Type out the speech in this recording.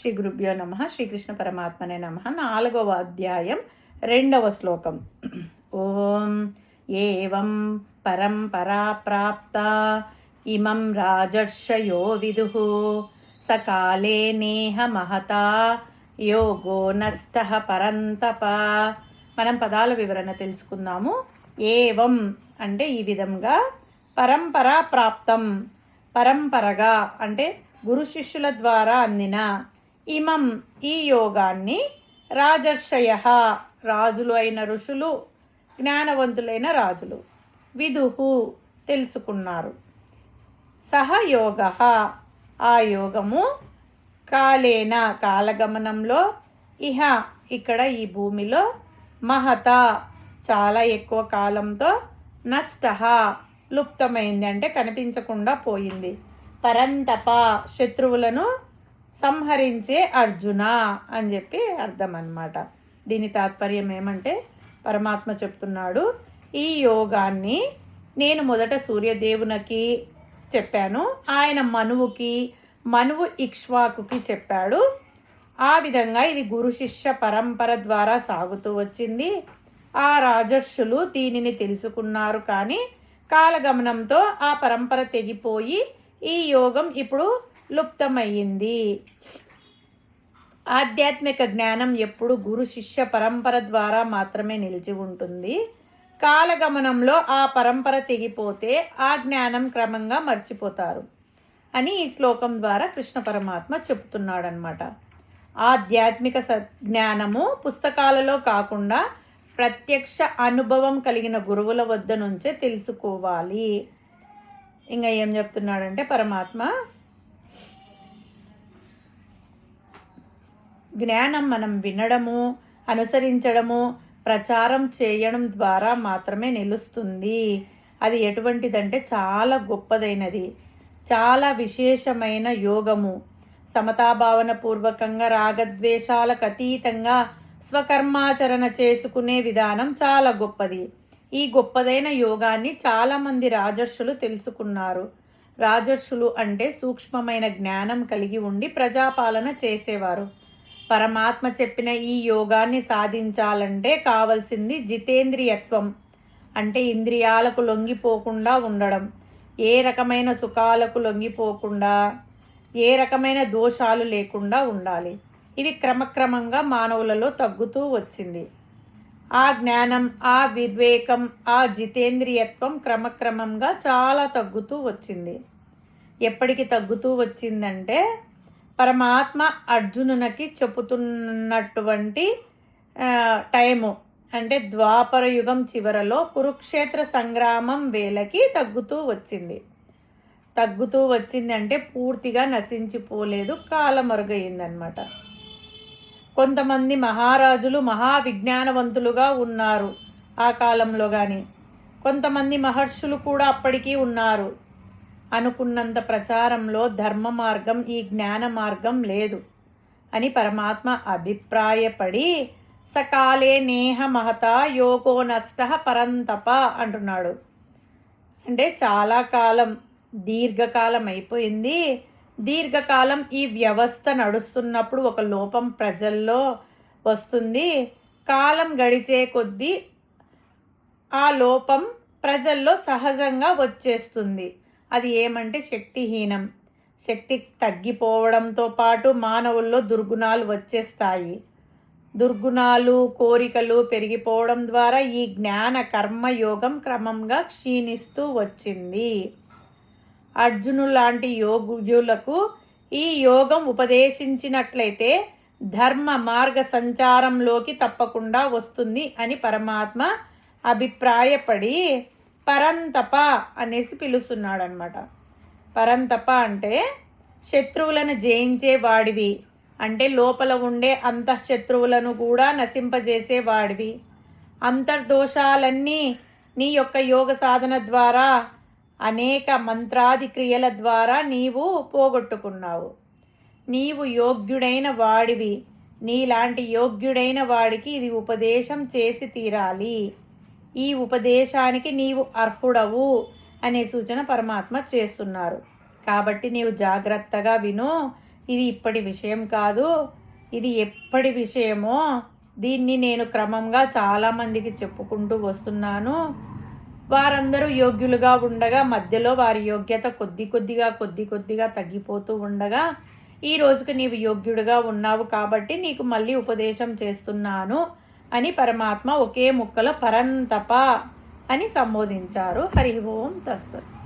శ్రీ గురుభ్యో నమ. శ్రీకృష్ణ పరమాత్మనే నమ. నాలుగవ అధ్యాయం రెండవ శ్లోకం. ఓం ఏవం పరంపరా ప్రాప్త ఇమం రాజర్షయో విదు. సకాలే నేహ మహతా యోగో నష్ట పరంతప. మనం పదాల వివరణ తెలుసుకుందాము. ఏవం అంటే ఈ విధంగా పరంపరా ప్రాప్తం పరంపరగా అంటే గురు శిష్యుల ద్వారా అందిన ఇమం ఈ యోగాన్ని రాజర్షయ రాజులు అయిన ఋషులు జ్ఞానవంతులైన రాజులు విదుహు తెలుసుకున్నారు. సహయోగ ఆ యోగము కాలేన కాలగమనంలో ఇహ ఇక్కడ ఈ భూమిలో మహత చాలా ఎక్కువ కాలంతో నష్ట లుప్తమైంది అంటే కనిపించకుండా పోయింది. పరంతప శత్రువులను సంహరించే అర్జున అని చెప్పి అర్థం అన్నమాట దీని తాత్పర్యం ఏమంటే పరమాత్మ చెప్తున్నాడు ఈ యోగాన్ని నేను మొదట సూర్యదేవునికి చెప్పాను ఆయన మనువుకి మనువు ఇక్ష్వాకుకి చెప్పాడు. ఆ విధంగా ఇది గురు శిష్య పరంపర ద్వారా సాగుతూ వచ్చింది. ఆ రాజర్షులు దీనిని తెలుసుకున్నారు కానీ కాలగమనంతో ఆ పరంపర తెగిపోయి ఈ యోగం ఇప్పుడు లుప్తమయ్యింది. ఆధ్యాత్మిక జ్ఞానం ఎప్పుడు గురు శిష్య పరంపర ద్వారా మాత్రమే నిలిచి ఉంటుంది. కాలగమనంలో ఆ పరంపర తెగిపోతే ఆ జ్ఞానం క్రమంగా మర్చిపోతారు అని ఈ శ్లోకం ద్వారా కృష్ణ పరమాత్మ చెప్తున్నాడనమాట ఆధ్యాత్మిక స జ్ఞానము పుస్తకాలలో కాకుండా ప్రత్యక్ష అనుభవం కలిగిన గురువుల వద్ద నుంచే తెలుసుకోవాలి. ఇంకా ఏం చెప్తున్నాడంటే పరమాత్మ జ్ఞానం మనం వినడము అనుసరించడము ప్రచారం చేయడం ద్వారా మాత్రమే నిలుస్తుంది. అది ఎటువంటిదంటే చాలా గొప్పదైనది. చాలా విశేషమైన యోగము. సమతాభావన పూర్వకంగా రాగద్వేషాలకు అతీతంగా స్వకర్మాచరణ చేసుకునే విధానం చాలా గొప్పది. ఈ గొప్పదైన యోగాన్ని చాలామంది రాజర్షులు తెలుసుకున్నారు. రాజర్షులు అంటే సూక్ష్మమైన జ్ఞానం కలిగి ఉండి ప్రజాపాలన చేసేవారు. పరమాత్మ చెప్పిన ఈ యోగాన్ని సాధించాలంటే కావలసింది జితేంద్రియత్వం. అంటే ఇంద్రియాలకు లొంగిపోకుండా ఉండడం. ఏ రకమైన సుఖాలకు లొంగిపోకుండా ఏ రకమైన దోషాలు లేకుండా ఉండాలి. ఇవి క్రమక్రమంగా మానవులలో తగ్గుతూ వచ్చింది. ఆ జ్ఞానం ఆ వివేకం ఆ జితేంద్రియత్వం క్రమక్రమంగా చాలా తగ్గుతూ వచ్చింది. ఎప్పటికి తగ్గుతూ వచ్చిందంటే పరమాత్మ అర్జునునికి చెబుతున్నటువంటి టైము. అంటే ద్వాపర యుగం చివరలో కురుక్షేత్ర సంగ్రామం వేలకి తగ్గుతూ వచ్చింది. తగ్గుతూ వచ్చింది అంటే పూర్తిగా నశించిపోలేదు కాలమరుగయిందనమాట కొంతమంది మహారాజులు మహావిజ్ఞానవంతులుగా ఉన్నారు ఆ కాలంలో కానీ కొంతమంది మహర్షులు కూడా అప్పటికీ ఉన్నారు. అనుకున్నంత ప్రచారంలో ధర్మ మార్గం ఈ జ్ఞాన మార్గం లేదు అని పరమాత్మ అభిప్రాయపడి సకాలే నేహ మహత యోగో నష్ట పరంతప అంటున్నాడు. అంటే చాలా కాలం దీర్ఘకాలం అయిపోయింది. దీర్ఘకాలం ఈ వ్యవస్థ నడుస్తున్నప్పుడు ఒక లోపం ప్రజల్లో వస్తుంది. కాలం గడిచే కొద్దీ ఆ లోపం ప్రజల్లో సహజంగా వచ్చేస్తుంది. అది ఏమంటే శక్తిహీనం. శక్తి తగ్గిపోవడంతో పాటు మానవుల్లో దుర్గుణాలు వచ్చేస్తాయి. దుర్గుణాలు కోరికలు పెరిగిపోవడం ద్వారా ఈ జ్ఞాన కర్మయోగం క్రమంగా క్షీణిస్తూ వచ్చింది. అర్జును లాంటి యోగులకు ఈ యోగం ఉపదేశించినట్లయితే ధర్మ మార్గ సంచారంలోకి తప్పకుండా వస్తుంది అని పరమాత్మ అభిప్రాయపడి పరంతప అనేసి పిలుస్తున్నాడు అనమాట పరంతప అంటే శత్రువులను జయించే వాడివి అంటే లోపల ఉండే అంతఃశత్రువులను కూడా నశింపజేసేవాడివి. అంతర్దోషాలన్నీ నీ యొక్క యోగ సాధన ద్వారా అనేక మంత్రాది క్రియల ద్వారా నీవు పోగొట్టుకున్నావు. నీవు యోగ్యుడైన వాడివి. నీలాంటి యోగ్యుడైన వాడికి ఇది ఉపదేశం చేసి తీరాలి. ఈ ఉపదేశానికి నీవు అర్హుడవు అనే సూచన పరమాత్మ చేస్తున్నారు. కాబట్టి నీవు జాగ్రత్తగా విను. ఇది ఇప్పటి విషయం కాదు. ఇది ఎప్పటి విషయమో దీన్ని నేను క్రమంగా చాలామందికి చెప్పుకుంటూ వస్తున్నాను. వారందరూ యోగ్యులుగా ఉండగా మధ్యలో వారి యోగ్యత కొద్ది కొద్దిగా కొద్ది కొద్దిగా తగ్గిపోతూ ఉండగా ఈ రోజుకి నీవు యోగ్యుడిగా ఉన్నావు కాబట్టి నీకు మళ్ళీ ఉపదేశం చేస్తున్నాను. అని పరమాత్మ ఒకే ముక్కలో పరంతప అని సంబోధించారు. హరి ఓం తస్సత్.